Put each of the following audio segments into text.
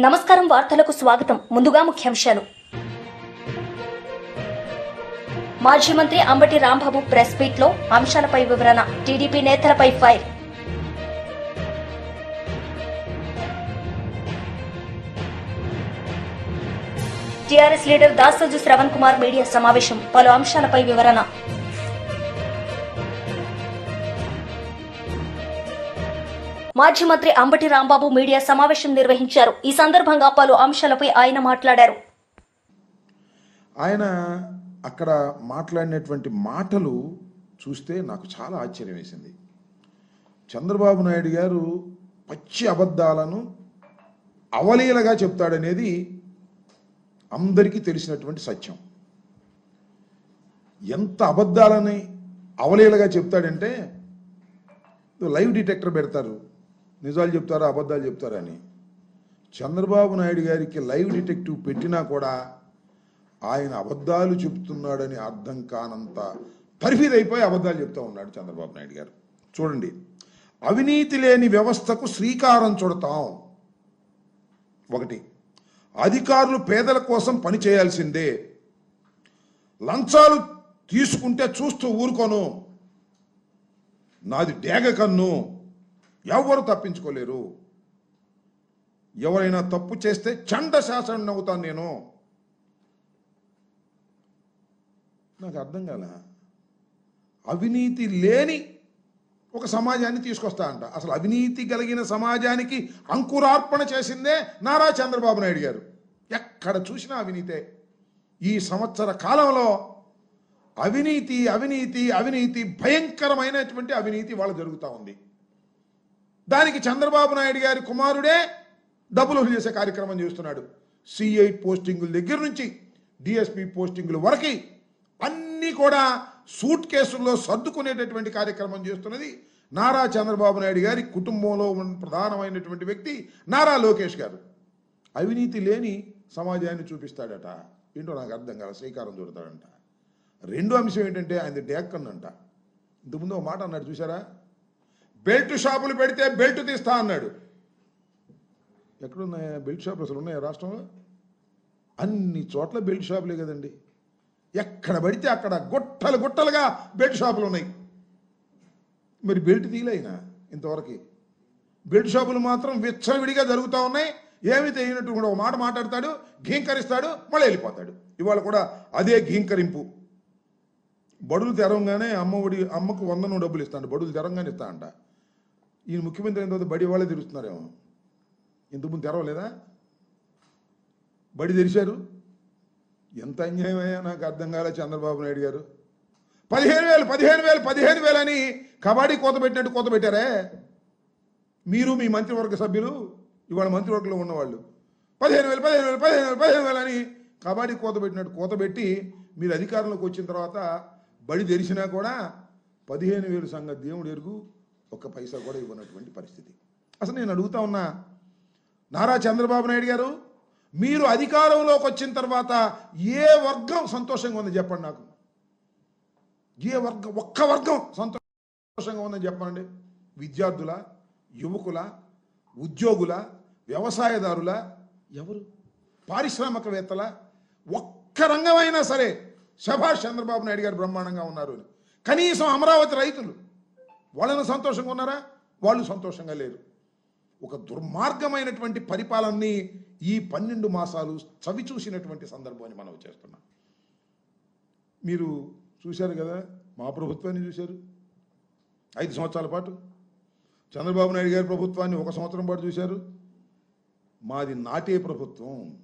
నమస్కారం వార్తలకు స్వాగతం. ముందుగా ముఖ్యాంశాలు. మాజీ మంత్రి అంబటి రాంబాబు ప్రెస్ మీట్లో అంశాలపై వివరణ. టీడీపీ నేతలపై fire. TRS leader Dasoju Sravan Kumar media సమావేశం. పలు అంశాలపై వివరణ. మాజీ మంత్రి అంబటి రాంబాబు మీడియా సమావేశం నిర్వహించారు. ఈ సందర్భంగా పలు అంశాలపై ఆయన మాట్లాడారు. ఆయన అక్కడ మాట్లాడినటువంటి మాటలు చూస్తే నాకు చాలా ఆశ్చర్యం వేసింది. చంద్రబాబు నాయుడు గారు పచ్చి అబద్ధాలను అవలీలగా చెప్తాడనేది అందరికీ తెలిసినటువంటి సత్యం. ఎంత అబద్ధాలని అవలీలగా చెప్తాడంటే లైవ్ డిటెక్టర్ పెడతారు. నిజాలు చెప్తారా అబద్ధాలు చెప్తారా అని. చంద్రబాబు నాయుడు గారికి లైవ్ డిటెక్టివ్ పెట్టినా కూడా ఆయన అబద్ధాలు చెప్తున్నాడని అర్థం కానంత పరిఫీదైపోయి అబద్ధాలు చెప్తూ ఉన్నాడు చంద్రబాబు నాయుడు గారు. చూడండి అవినీతి లేని వ్యవస్థకు శ్రీకారం చుడతాం. ఒకటి అధికారులు పేదల కోసం పని చేయాల్సిందే. లంచాలు తీసుకుంటే చూస్తూ ఊరుకోను. నాది డేగ కన్ను. ఎవరు తప్పించుకోలేరు? ఎవరైనా తప్పు చేస్తే చండ శాసనం అవుతాను నేను. నాకు అర్థం కాల. అవినీతి లేని ఒక సమాజాన్ని తీసుకొస్తా అంట. అసలు అవినీతి కలిగిన సమాజానికి అంకురార్పణ చేసిందే నారా చంద్రబాబు నాయుడు గారు. ఎక్కడ చూసినా అవినీతే. ఈ సంవత్సర కాలంలో అవినీతి అవినీతి అవినీతి భయంకరమైనటువంటి అవినీతి వాళ్ళ జరుగుతూ ఉంది. దానికి చంద్రబాబు నాయుడు గారి కుమారుడే డబ్బులు చేసే కార్యక్రమం చేస్తున్నాడు. సిఐ పోస్టింగుల దగ్గర నుంచి డిఎస్పి పోస్టింగుల వరకు అన్నీ కూడా సూట్ కేసుల్లో సర్దుకునేటటువంటి కార్యక్రమం చేస్తున్నది నారా చంద్రబాబు నాయుడు గారి కుటుంబంలో ఉన్న ప్రధానమైనటువంటి వ్యక్తి నారా లోకేష్ గారు. అవినీతి లేని సమాజాన్ని చూపిస్తాడట. ఏంటో నాకు అర్థం కాదు శ్రీకారం చుడతాడంట. రెండో అంశం ఏంటంటే ఆయన డేక్కన్నంట ఇంతకుముందు ఒక మాట అన్నాడు చూసారా బెల్ట్ షాపులు పెడితే బెల్ట్ తీస్తా అన్నాడు. ఎక్కడున్నాయా బెల్ట్ షాపులు అసలు ఉన్నాయా రాష్ట్రంలో? అన్ని చోట్ల బెల్ట్ షాపులే కదండి. ఎక్కడ పడితే అక్కడ గుట్టలు గుట్టలుగా బెల్ట్ షాపులు ఉన్నాయి. మరి బెల్ట్ తీయలేనా ఇంతవరకు? బెల్ట్ షాపులు మాత్రం విచ్చలవిడిగా జరుగుతూ ఉన్నాయి. ఏమి తెలియనట్టు కూడా ఒక మాట మాట్లాడతాడు ఘీంకరిస్తాడు మళ్ళీ వెళ్ళిపోతాడు. ఇవాళ కూడా అదే ఘీంకరింపు. బడులు తెరవంగానే అమ్మ ఒడి అమ్మకు వందనో డబ్బులు ఇస్తాడు. బడులు తెరంగానే ఇస్తా అంట ఈయన ముఖ్యమంత్రి అయిన తర్వాత బడి వాళ్ళే తెరుస్తున్నారేమో ఇంతకుముందు తెరవలేదా? బడి తెరిచారు? ఎంత అన్యాయమయ్యా నాకు అర్థం కాలే చంద్రబాబు నాయుడు గారు. పదిహేను వేలు పదిహేను వేలు పదిహేను వేలు అని కబడ్డీ కోత పెట్టినట్టు కోత పెట్టారే? మీరు మీ మంత్రివర్గ సభ్యులు ఇవాళ మంత్రివర్గంలో ఉన్నవాళ్ళు. పదిహేను వేలు పదిహేను వేలు పదిహేను వేలు పదిహేను వేలు అని కబడ్డీ కోత పెట్టినట్టు కోత పెట్టి మీరు అధికారంలోకి వచ్చిన తర్వాత బడి తెరిచినా కూడా పదిహేను వేలు సంగతి దేవుడు ఎరుగు. ఒక్క పైసా కూడా ఇవ్వనటువంటి పరిస్థితి. అసలు నేను అడుగుతా ఉన్నా నారా చంద్రబాబు నాయుడు గారు మీరు అధికారంలోకి వచ్చిన తర్వాత ఏ వర్గం సంతోషంగా ఉంది చెప్పండి నాకు. ఏ వర్గం ఒక్క వర్గం సంతోషంగా ఉందని చెప్పండి. విద్యార్థుల యువకుల ఉద్యోగుల వ్యవసాయదారుల ఎవరు? పారిశ్రామికవేత్తల ఒక్క రంగమైనా సరే శభాష్ చంద్రబాబు నాయుడు గారు బ్రహ్మాండంగా ఉన్నారు కనీసం అమరావతి రైతులు వాళ్ళని సంతోషంగా ఉన్నారా? వాళ్ళు సంతోషంగా లేరు. ఒక దుర్మార్గమైనటువంటి పరిపాలనని ఈ పన్నెండు మాసాలు చవి చూసినటువంటి సందర్భాన్ని మనం చేస్తున్నాం. మీరు చూశారు కదా మా ప్రభుత్వాన్ని చూశారు. ఐదు సంవత్సరాల పాటు చంద్రబాబు నాయుడు గారి ప్రభుత్వాన్ని ఒక సంవత్సరం పాటు చూశారు. మాది నాటే ప్రభుత్వం.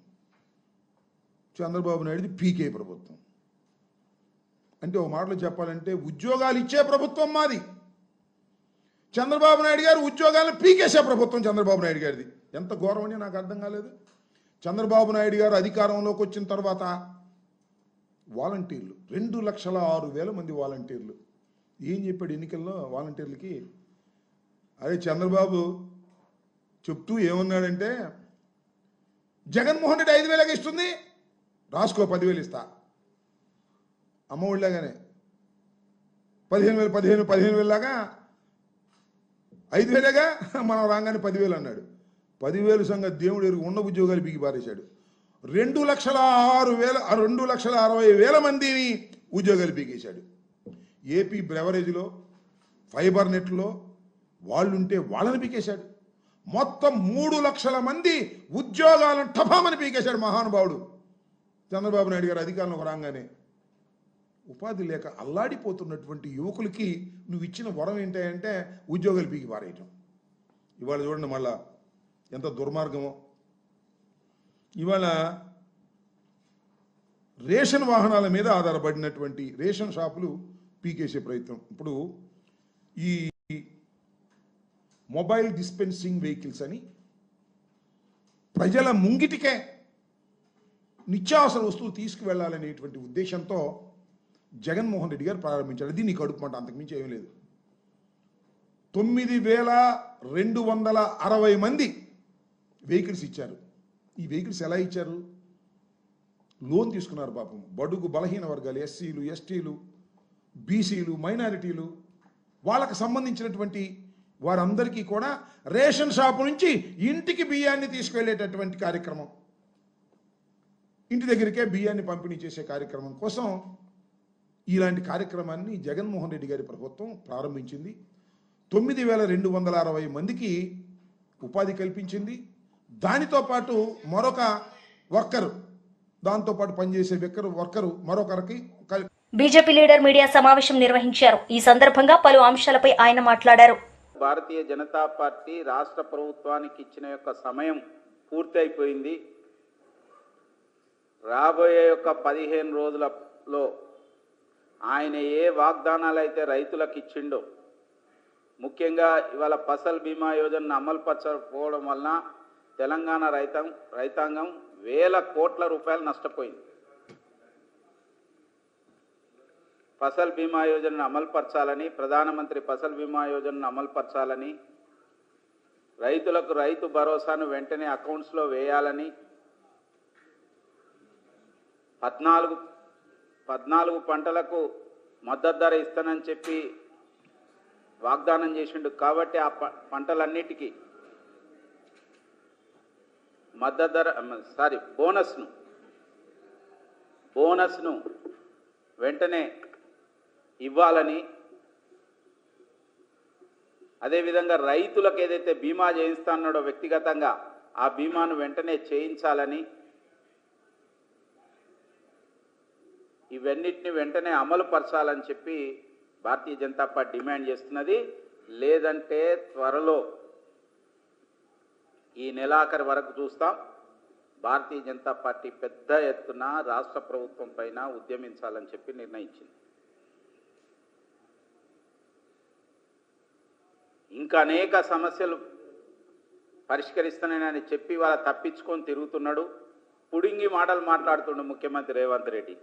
చంద్రబాబు నాయుడుది పీకే ప్రభుత్వం. అంటే ఒక మాటలో చెప్పాలంటే ఉద్యోగాలు ఇచ్చే ప్రభుత్వం మాది. చంద్రబాబు నాయుడు గారు ఉద్యోగాలను పీకేసే ప్రభుత్వం చంద్రబాబు నాయుడు గారిది. ఎంత ఘోరం అని నాకు అర్థం కాలేదు. చంద్రబాబు నాయుడు గారు అధికారంలోకి వచ్చిన తర్వాత వాలంటీర్లు రెండు లక్షల ఆరు వేల మంది వాలంటీర్లు. ఏం చెప్పాడు ఎన్నికల్లో వాలంటీర్లకి? అదే చంద్రబాబు చెప్తూ ఏమన్నాడంటే జగన్మోహన్ రెడ్డి ఐదు వేలకు ఇస్తుంది రాసుకో పదివేలు ఇస్తా. అమ్మ ఒళ్ళగానే పదిహేను వేలు పదిహేను పదిహేను వేలలాగా ఐదు వేలేగా మనం రాగానే పదివేలు అన్నాడు. పదివేలు సంగతి దేవుడు ఎరుగు ఉన్న ఉద్యోగాలు బిగి పారేశాడు. రెండు లక్షల ఆరు వేల రెండు లక్షల అరవై వేల మందిని ఉద్యోగాలు పీకేశాడు ఏపీ బ్రెవరేజ్లో ఫైబర్ నెట్లో వాళ్ళుంటే వాళ్ళని పీకేశాడు మొత్తం మూడు లక్షల మంది ఉద్యోగాలను టపామని పీకేశాడు మహానుభావుడు. చంద్రబాబు నాయుడు గారు అధికారంలోకి రాగానే ఉపాధి లేక అల్లాడిపోతున్నటువంటి యువకులకి నువ్వు ఇచ్చిన వరం ఏంటంటే ఉద్యోగాలు పీకి పారేయటం. ఇవాళ చూడండి మళ్ళా ఎంత దుర్మార్గమో. ఇవాళ రేషన్ వాహనాల మీద ఆధారపడినటువంటి రేషన్ షాపులు పీకేసే ప్రయత్నం. ఇప్పుడు ఈ మొబైల్ డిస్పెన్సింగ్ వెహికల్స్ అని ప్రజల ముంగిటికే నిత్యావసర వస్తువు తీసుకువెళ్ళాలనేటువంటి ఉద్దేశంతో జగన్మోహన్ రెడ్డి గారు ప్రారంభించారు. అది నీ కడుపు మంట అంతకుమించి ఏమీ లేదు. తొమ్మిది వేల రెండు వందల అరవై మంది వెహికల్స్ ఇచ్చారు. ఈ వెహికల్స్ ఎలా ఇచ్చారు? లోన్ తీసుకున్నారు పాపం. బడుగు బలహీన వర్గాలు ఎస్సీలు ఎస్టీలు బీసీలు మైనారిటీలు వాళ్ళకు సంబంధించినటువంటి వారందరికీ కూడా రేషన్ షాపు నుంచి ఇంటికి బియ్యాన్ని తీసుకువెళ్ళేటటువంటి కార్యక్రమం. ఇంటి దగ్గరికే బియ్యాన్ని పంపిణీ చేసే కార్యక్రమం కోసం ఇలాంటి కార్యక్రమాన్ని జగన్మోహన్ రెడ్డి గారి ప్రభుత్వం ప్రారంభించింది. తొమ్మిది వేల రెండు వందల అరవై మందికి ఉపాధి కల్పించింది. దానితో పాటు మరొక వర్కరు దాంతోపాటు పనిచేసే వ్యక్కరు వర్కరు మరొకరికి బీజేపీ లీడర్ మీడియా సమావేశం నిర్వహించారు. ఈ సందర్భంగా పలు అంశాలపై ఆయన మాట్లాడారు. భారతీయ జనతా పార్టీ రాష్ట్ర ప్రభుత్వానికి ఇచ్చిన యొక్క సమయం పూర్తి అయిపోయింది. రాబోయే యొక్క పదిహేను రోజులలో ఆయన ఏ వాగ్దానాలు అయితే రైతులకు ఇచ్చిండో ముఖ్యంగా ఇవాళ ఫసల్ బీమా యోజనను అమలుపరచకపోవడం వలన తెలంగాణ రైతాం రైతాంగం వేల కోట్ల రూపాయలు నష్టపోయింది. ఫసల్ బీమా యోజనను అమలుపరచాలని ప్రధానమంత్రి ఫసల్ బీమా యోజనను అమలుపరచాలని రైతులకు రైతు భరోసాను వెంటనే అకౌంట్స్లో వేయాలని పద్నాలుగు పద్నాలుగు పంటలకు మద్దతు ధర ఇస్తానని చెప్పి వాగ్దానం చేసిండు. కాబట్టి ఆ ప- పంటలన్నిటికీ మద్దతు ధర సారీ బోనస్ను బోనస్ను వెంటనే ఇవ్వాలని అదేవిధంగా రైతులకు ఏదైతే బీమా చేయిస్తాన్నాడో వ్యక్తిగతంగా ఆ బీమాను వెంటనే చేయించాలని ఇవన్నిటిని వెంటనే అమలు పరచాలని చెప్పి భారతీయ జనతా పార్టీ డిమాండ్ చేస్తున్నది. లేదంటే త్వరలో ఈ నెలాఖరు వరకు చూస్తాం. భారతీయ జనతా పార్టీ పెద్ద ఎత్తున రాష్ట్ర ప్రభుత్వం పైన ఉద్యమించాలని చెప్పి నిర్ణయించింది. ఇంకా అనేక సమస్యలు పరిష్కరిస్తానని చెప్పి వాళ్ళ తప్పించుకొని తిరుగుతున్నాడు. పుడింగి మాటలు మాట్లాడుతుండు ముఖ్యమంత్రి రేవంత్ రెడ్డి.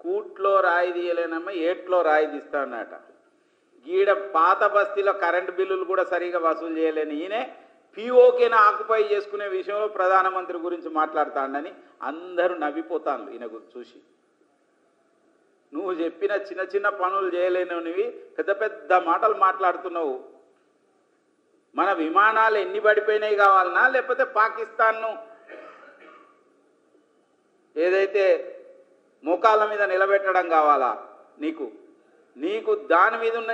కూట్లో రాయి తీయలేనమ్మ ఏట్లో రాయి తీస్తా అన్నట. గీడ పాత బస్తీలో కరెంటు బిల్లులు కూడా సరిగా వసూలు చేయలేని ఈయనే పీఓకేని ఆక్యుపై చేసుకునే విషయంలో ప్రధానమంత్రి గురించి మాట్లాడుతాడని అందరూ నవ్విపోతాను ఈయన చూసి. నువ్వు చెప్పిన చిన్న చిన్న పనులు చేయలేనివి పెద్ద పెద్ద మాటలు మాట్లాడుతున్నావు. మన విమానాలు ఎన్ని పడిపోయినాయి కావాలనా? లేకపోతే పాకిస్తాన్ను ఏదైతే మోకాళ్ళ మీద నిలబెట్టడం కావాలా? నీకు నీకు దాని మీద ఉన్న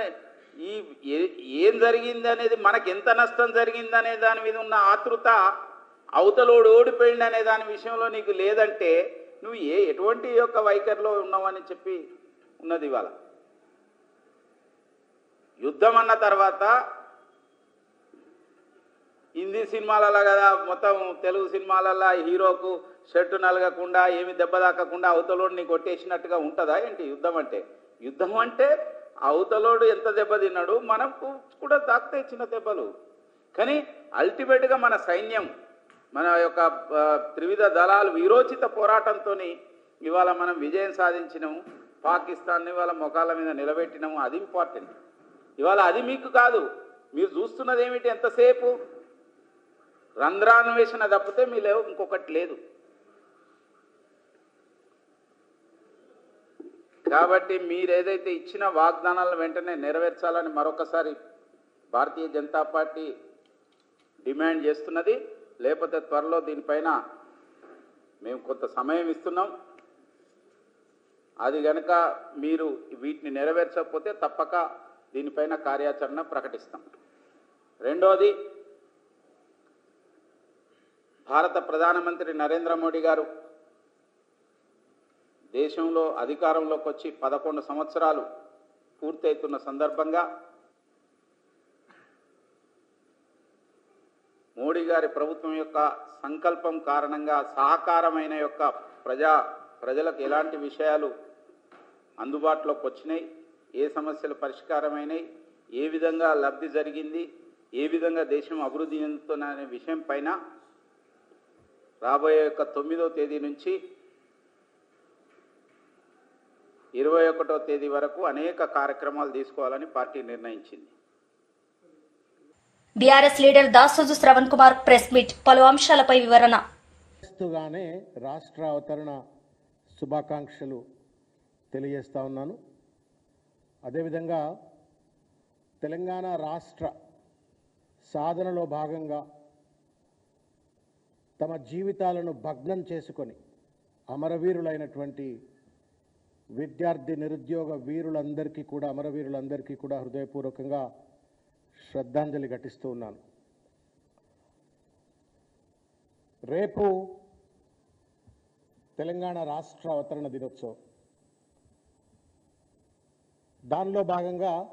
ఈ ఏ- ఏం జరిగింది అనేది మనకి ఎంత నష్టం జరిగింది అనే దాని మీద ఉన్న ఆతృత అవతలోడు ఓడిపోయింది అనే దాని విషయంలో నీకు లేదంటే నువ్వు ఏ ఎటువంటి యొక్క వైఖరిలో ఉన్నావని చెప్పి ఉన్నది ఇవాళ. యుద్ధం అన్న తర్వాత హిందీ సినిమాలలో కదా మొత్తం తెలుగు సినిమాలలో హీరోకు షర్టు నలగకుండా ఏమి దెబ్బ తాకకుండా అవతలోడిని కొట్టేసినట్టుగా ఉంటుందా ఏంటి యుద్ధం అంటే? యుద్ధం అంటే అవతలోడు ఎంత దెబ్బ తిన్నాడు మనకు కూడా తాకుతాయి చిన్న దెబ్బలు. కానీ అల్టిమేట్గా మన సైన్యం మన యొక్క త్రివిధ దళాలు వీరోచిత పోరాటంతో ఇవాళ మనం విజయం సాధించినాము పాకిస్తాన్ని ఇవాళ మొఖాల మీద నిలబెట్టినాము అది ఇంపార్టెంట్. ఇవాళ అది మీకు కాదు మీరు చూస్తున్నది ఏమిటి ఎంతసేపు? రంధ్రాన్వేషణ తప్పితే మీ లేవు ఇంకొకటి లేదు. కాబట్టి మీరు ఏదైతే ఇచ్చిన వాగ్దానాలను వెంటనే నెరవేర్చాలని మరొకసారి భారతీయ జనతా పార్టీ డిమాండ్ చేస్తున్నది లేకపోతే త్వరలో దీనిపైన మేము కొంత సమయం ఇస్తున్నాం. అది గనక మీరు వీటిని నెరవేర్చకపోతే తప్పక దీనిపైన కార్యాచరణ ప్రకటిస్తాం. రెండోది భారత ప్రధానమంత్రి నరేంద్ర మోడీ గారు దేశంలో అధికారంలోకి వచ్చి పదకొండు సంవత్సరాలు పూర్తవుతున్న సందర్భంగా మోడీ గారి ప్రభుత్వం యొక్క సంకల్పం కారణంగా సహకారమైన యొక్క ప్రజా ప్రజలకు ఎలాంటి విషయాలు అందుబాటులోకి వచ్చినాయి ఏ సమస్యలు పరిష్కారమైనాయి ఏ విధంగా లబ్ధి జరిగింది ఏ విధంగా దేశం అభివృద్ధి చెందుతున్న అనే విషయం పైన రాబోయే యొక్క తొమ్మిదో తేదీ నుంచి ఇరవై ఒకటో తేదీ వరకు అనేక కార్యక్రమాలు తీసుకోవాలని పార్టీ నిర్ణయించింది. BRS leader Dasoju Sravan Kumar press meet. పలు అంశాలపై వివరణ. రాష్ట్ర అవతరణ శుభాకాంక్షలు తెలియజేస్తా ఉన్నాను. అదేవిధంగా తెలంగాణ రాష్ట్ర సాధనలో భాగంగా తమ జీవితాలను భగ్నం చేసుకొని అమరవీరులైనటువంటి విద్యార్థి నిరుద్యోగ వీరులందరికీ కూడా అమరవీరులందరికీ కూడా హృదయపూర్వకంగా శ్రద్ధాంజలి ఘటిస్తూ ఉన్నాను. రేపు తెలంగాణ రాష్ట్ర అవతరణ దినోత్సవం. దానిలో భాగంగా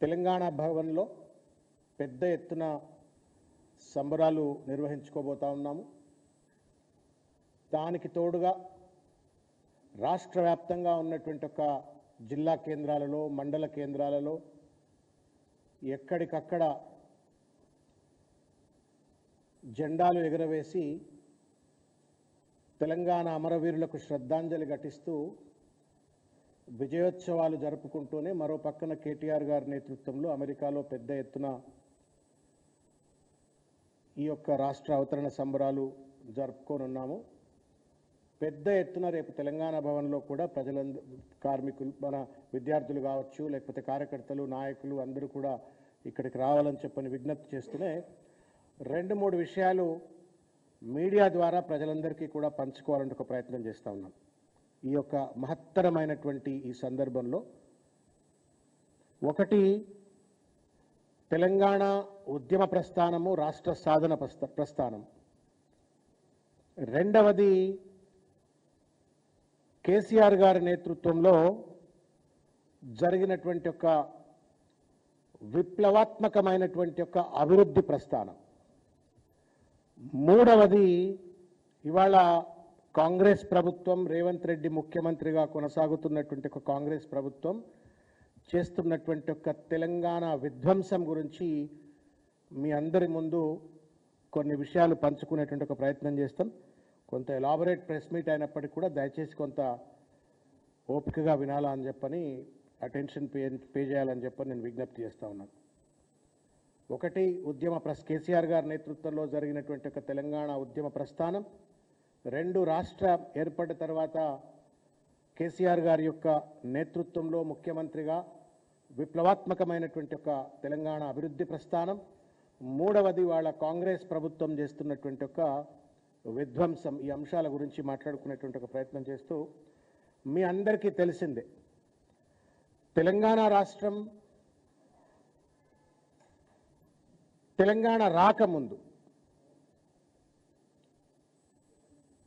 తెలంగాణ భవన్లో పెద్ద ఎత్తున సంబరాలు నిర్వహించుకోబోతా ఉన్నాము. దానికి తోడుగా రాష్ట్ర వ్యాప్తంగా ఉన్నటువంటి ఒక జిల్లా కేంద్రాలలో మండల కేంద్రాలలో ఎక్కడికక్కడ జెండాలు ఎగురవేసి తెలంగాణ అమరవీరులకు శ్రద్ధాంజలి ఘటిస్తూ విజయోత్సవాలు జరుపుకుంటూనే మరో పక్కన కేటీఆర్ గారి నేతృత్వంలో అమెరికాలో పెద్ద ఎత్తున ఈ యొక్క రాష్ట్ర అవతరణ సంబరాలు జరుపుకోనున్నాము. పెద్ద ఎత్తున రేపు తెలంగాణ భవన్లో కూడా ప్రజలంద కార్మికులు మన విద్యార్థులు కావచ్చు లేకపోతే కార్యకర్తలు నాయకులు అందరూ కూడా ఇక్కడికి రావాలని చెప్పని విజ్ఞప్తి చేస్తూనే రెండు మూడు విషయాలు మీడియా ద్వారా ప్రజలందరికీ కూడా పంచుకోవాలని ఒక ప్రయత్నం చేస్తూ ఉన్నాం. ఈ యొక్క మహత్తరమైనటువంటి ఈ సందర్భంలో ఒకటి తెలంగాణ ఉద్యమ ప్రస్థానము రాష్ట్ర సాధన ప్రస్థానం. రెండవది కేసీఆర్ గారి నేతృత్వంలో జరిగినటువంటి ఒక విప్లవాత్మకమైనటువంటి ఒక అభివృద్ధి ప్రస్థానం. మూడవది ఇవాళ కాంగ్రెస్ ప్రభుత్వం రేవంత్ రెడ్డి ముఖ్యమంత్రిగా కొనసాగుతున్నటువంటి ఒక కాంగ్రెస్ ప్రభుత్వం చేస్తున్నటువంటి ఒక తెలంగాణ విధ్వంసం గురించి మీ అందరి ముందు కొన్ని విషయాలు పంచుకునేటువంటి ఒక ప్రయత్నం చేస్తాం. కొంత ఎలాబొరేట్ ప్రెస్ మీట్ అయినప్పటికీ కూడా దయచేసి కొంత ఓపికగా వినాలా అని చెప్పని అటెన్షన్ పే పే చేయాలని చెప్పని నేను విజ్ఞప్తి చేస్తూ ఉన్నాను ఒకటి ఉద్యమ ప్రస్ కేసీఆర్ గారి నేతృత్వంలో జరిగినటువంటి ఒక తెలంగాణ ఉద్యమ ప్రస్థానం. రెండు రాష్ట్ర ఏర్పడిన తర్వాత కేసీఆర్ గారి యొక్క నేతృత్వంలో ముఖ్యమంత్రిగా విప్లవాత్మకమైనటువంటి ఒక తెలంగాణ అభివృద్ధి ప్రస్థానం. మూడవది వాళ్ళ కాంగ్రెస్ ప్రభుత్వం చేస్తున్నటువంటి ఒక విధ్వంసం ఈ అంశాల గురించి మాట్లాడుకునేటువంటి ఒక ప్రయత్నం చేస్తూ మీ అందరికీ తెలిసిందే. తెలంగాణ రాష్ట్రం తెలంగాణ రాకముందు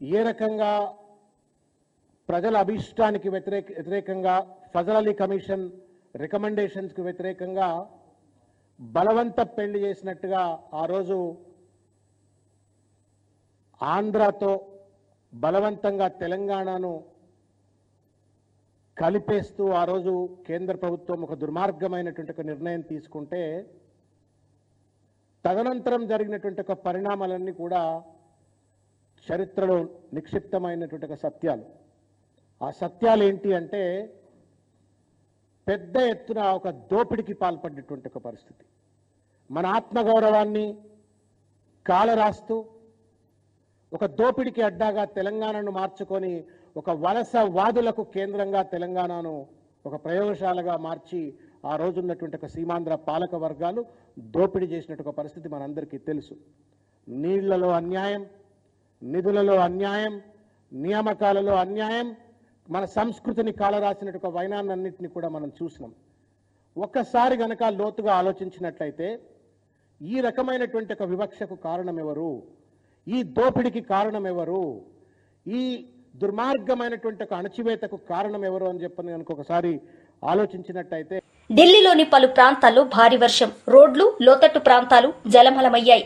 ఏ రకంగా ప్రజల అభిష్టానికి వ్యతిరేక వ్యతిరేకంగా ఫజల్ అలీ కమిషన్ రికమెండేషన్స్కి వ్యతిరేకంగా బలవంత పెళ్ళి చేసినట్టుగా ఆ రోజు ఆంధ్రాతో బలవంతంగా తెలంగాణను కలిపేస్తూ ఆ రోజు కేంద్ర ప్రభుత్వం ఒక దుర్మార్గమైనటువంటి ఒక నిర్ణయం తీసుకుంటే తదనంతరం జరిగినటువంటి ఒక పరిణామాలన్నీ కూడా చరిత్రలో నిక్షిప్తమైనటువంటి ఒక సత్యాలు. ఆ సత్యాలు ఏంటి అంటే పెద్ద ఎత్తున ఒక దోపిడికి పాల్పడినటువంటి ఒక పరిస్థితి. మన ఆత్మగౌరవాన్ని కాలరాస్తూ ఒక దోపిడికి అడ్డాగా తెలంగాణను మార్చుకొని ఒక వలస వాదులకు కేంద్రంగా తెలంగాణను ఒక ప్రయోగశాలగా మార్చి ఆ రోజు ఉన్నటువంటి ఒక సీమాంధ్ర పాలక వర్గాలు దోపిడీ చేసినట్టు ఒక పరిస్థితి మనందరికీ తెలుసు. నీళ్ళలో అన్యాయం నిధులలో అన్యాయం నియామకాలలో అన్యాయం మన సంస్కృతిని కాలరాసినట్టు ఒక వైనాన్నన్నింటినీ కూడా మనం చూసినాం. ఒక్కసారి గనక లోతుగా ఆలోచించినట్లయితే ఈ రకమైనటువంటి ఒక వివక్షకు కారణం ఎవరు? ఈ దోపిడికి కారణం ఎవరు? ఈ దుర్మార్గమైనటువంటి ఒక అణచివేతకు కారణం ఎవరు అని చెప్పని కనుక ఒకసారి ఆలోచించినట్టయితే ఢిల్లీలోని పలు ప్రాంతాల్లో భారీ వర్షం రోడ్లు లోతట్టు ప్రాంతాలు జలమలమయ్యాయి.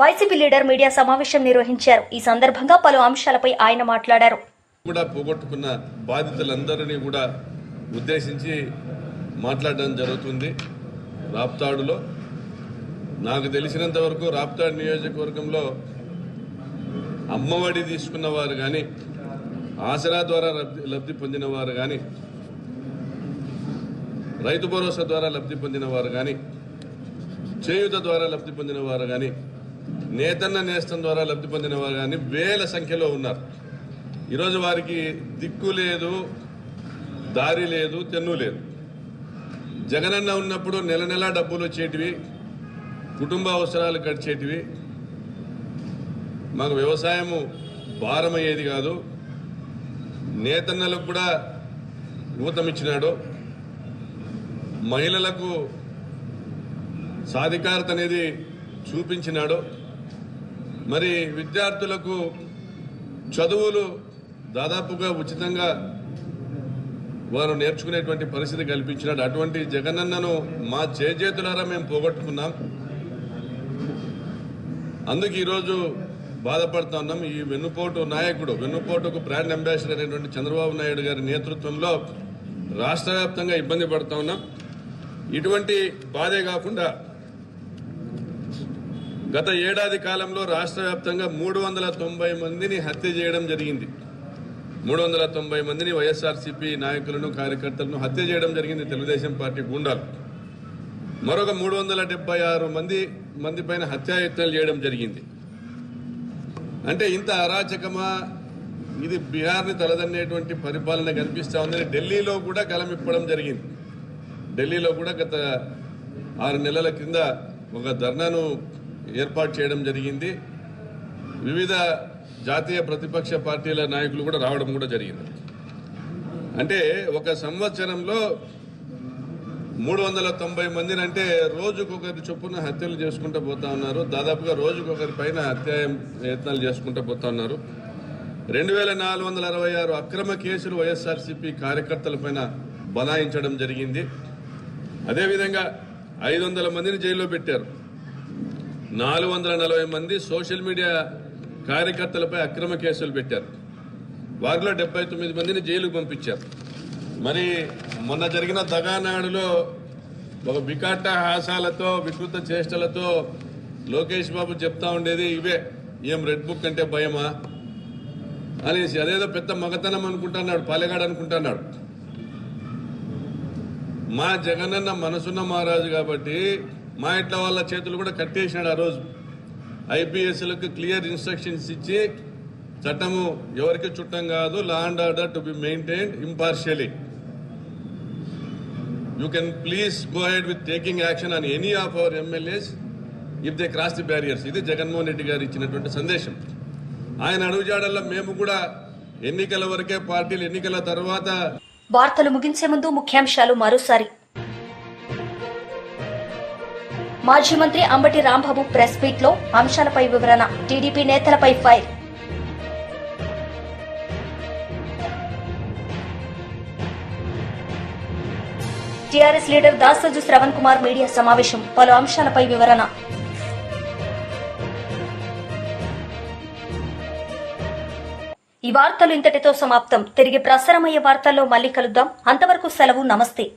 వైసీపీ లీడర్ మీడియా సమావేశం నిర్వహించారు. ఈ సందర్భంగా పలు అంశాలపై ఆయన మాట్లాడారు. కూడా పోగొట్టుకున్న బాధితులందరినీ కూడా ఉద్దేశించి మాట్లాడడం జరుగుతుంది రాప్తాడులో. నాకు తెలిసినంత వరకు రాప్తాడు నియోజకవర్గంలో అమ్మఒడి తీసుకున్న వారు కానీ ఆసరా ద్వారా లబ్ధి లబ్ధి పొందిన వారు కానీ రైతు భరోసా ద్వారా లబ్ధి పొందిన వారు కానీ చేయుత ద్వారా లబ్ధి పొందిన వారు కానీ నేతన్న నేస్తం ద్వారా లబ్ధి పొందిన వారు కానీ వేల సంఖ్యలో ఉన్నారు. ఈరోజు వారికి దిక్కు లేదు దారి లేదు తెన్ను లేదు. జగనన్న ఉన్నప్పుడు నెల నెలా డబ్బులు వచ్చేటివి కుటుంబ అవసరాలు గడిచేటివి. మాకు వ్యవసాయము భారమయ్యేది కాదు. నేతన్నలకు కూడా ఊతమిచ్చినాడు మహిళలకు సాధికారత అనేది చూపించినాడు. మరి విద్యార్థులకు చదువులు దాదాపుగా ఉచితంగా వారు నేర్చుకునేటువంటి పరిస్థితి కల్పించినాడు. అటువంటి జగనన్నను మా చేజేతులారా మేము పోగొట్టుకున్నాం. అందుకు ఈరోజు బాధపడుతా ఉన్నాం. ఈ వెన్నుపోటు నాయకుడు వెన్నుపోటుకు బ్రాండ్ అంబాసిడర్ అయినటువంటి చంద్రబాబు నాయుడు గారి నేతృత్వంలో రాష్ట్ర వ్యాప్తంగా ఇబ్బంది పడుతా ఉన్నాం. ఇటువంటి బాధే కాకుండా గత ఏడాది కాలంలో రాష్ట్ర వ్యాప్తంగా మూడు వందల తొంభై మందిని హత్య చేయడం జరిగింది. మూడు వందల తొంభై మందిని వైఎస్ఆర్సీపీ నాయకులను కార్యకర్తలను హత్య చేయడం జరిగింది తెలుగుదేశం పార్టీ గుండాలు. మరొక మూడు వందల డెబ్బై ఆరు మంది మంది పైన హత్యాయత్నాలు చేయడం జరిగింది. అంటే ఇంత అరాచకమా? ఇది బీహార్ని తలదన్నేటువంటి పరిపాలన కనిపిస్తూ ఉందని ఢిల్లీలో కూడా గలమిప్పడం జరిగింది. ఢిల్లీలో కూడా గత ఆరు నెలల క్రింద ఒక ధర్నాను ఏర్పాటు చేయడం జరిగింది. వివిధ జాతీయ ప్రతిపక్ష పార్టీల నాయకులు కూడా రావడం కూడా జరిగింది. అంటే ఒక సంవత్సరంలో మూడు వందల తొంభై మందిని అంటే రోజుకొకరి చొప్పున హత్యలు చేసుకుంటూ పోతా ఉన్నారు. దాదాపుగా రోజుకొకరి పైన హత్య యత్నాలు చేసుకుంటూ పోతా ఉన్నారు. రెండు వేల నాలుగు వందల అరవై ఆరు అక్రమ కేసులు వైఎస్ఆర్సీపీ కార్యకర్తల పైన బనాయించడం జరిగింది. అదేవిధంగా ఐదు వందల మందిని జైల్లో పెట్టారు. నాలుగు వందల నలభై మంది సోషల్ మీడియా కార్యకర్తలపై అక్రమ కేసులు పెట్టారు. వారిలో డెబ్బై తొమ్మిది మందిని జైలుకు పంపించారు. మరి మొన్న జరిగిన దగానాడులో ఒక వికాట హాసాలతో వికృత చేష్టలతో లోకేష్ బాబు చెప్తా ఉండేది ఇవే. ఏం రెడ్ బుక్ అంటే భయమా? అనేసి అదేదో పెద్ద మగతనం అనుకుంటున్నాడు పాలెగాడు అనుకుంటున్నాడు. మా జగనన్న మనసున్న మహారాజు కాబట్టి మా ఇంట్లో వాళ్ళ చేతులు కూడా కట్టేసినాడు ఆ రోజు. ఐపీఎస్లకు క్లియర్ ఇన్స్ట్రక్షన్స్ ఇచ్చి చట్టము ఎవరికి చుట్టం కాదు law and order to be maintain impartially you can please go head with taking action on any of our MLAs if they cross the barriers ఇది జగన్మోహన్ రెడ్డి గారు ఇచ్చినటువంటి సందేశం. ఆయన అడుగుజాడల్లో మేము కూడా ఎన్నికల వరకే పార్టీలు ఎన్నికల తర్వాత వార్తలు ముగించే ముందు ముఖ్యాంశాలు మరోసారి. మాజీ మంత్రి అంబటి రాంబాబు ప్రెస్ మీట్లో అంశాలపై వివరణ. టీడీపీ నేతలపై fire. TRS leader Dasoju Shravan Kumar media సమావేశం. పలు అంశాలపై వివరణ. ఈ వార్తలు ఇంతటితో సమాప్తం. తిరిగి ప్రసారమయ్యే వార్తల్లో మళ్ళీ కలుద్దాం. అంతవరకు సెలవు నమస్తే.